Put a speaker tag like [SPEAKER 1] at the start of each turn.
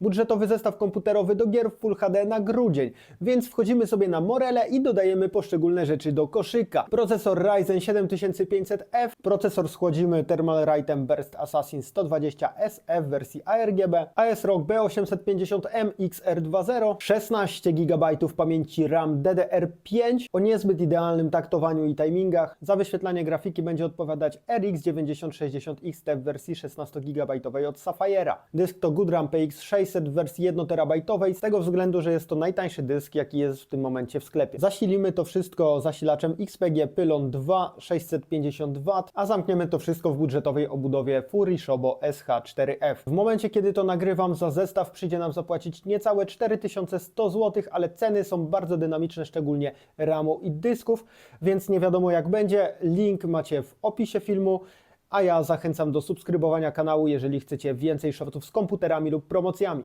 [SPEAKER 1] Budżetowy zestaw komputerowy do gier w Full HD na grudzień, więc wchodzimy sobie na Morele i dodajemy poszczególne rzeczy do koszyka. Procesor Ryzen 7500F, procesor schłodzimy Thermal Rightem Burst Assassin 120SF w wersji ARGB, ASRock B850M XR20, 16 GB pamięci RAM DDR5 o niezbyt idealnym taktowaniu i timingach. Za wyświetlanie grafiki będzie odpowiadać RX 9060 XT w wersji 16 GB od Safire'a. Dysk to Goodram PX 600 w wersji 1 TB z tego względu, że jest to najtańszy dysk, jaki jest w tym momencie w sklepie. Zasilimy to wszystko zasilaczem XPG Pylon 2 650 W, a zamkniemy to wszystko w budżetowej obudowie Fury Shobo SH4F. W momencie, kiedy to nagrywam, za zestaw przyjdzie nam zapłacić niecałe 4100 zł, ale ceny są bardzo dynamiczne, szczególnie RAMu i dysków, więc nie wiadomo jak będzie. Link macie w opisie filmu. A ja zachęcam do subskrybowania kanału, jeżeli chcecie więcej shortów z komputerami lub promocjami.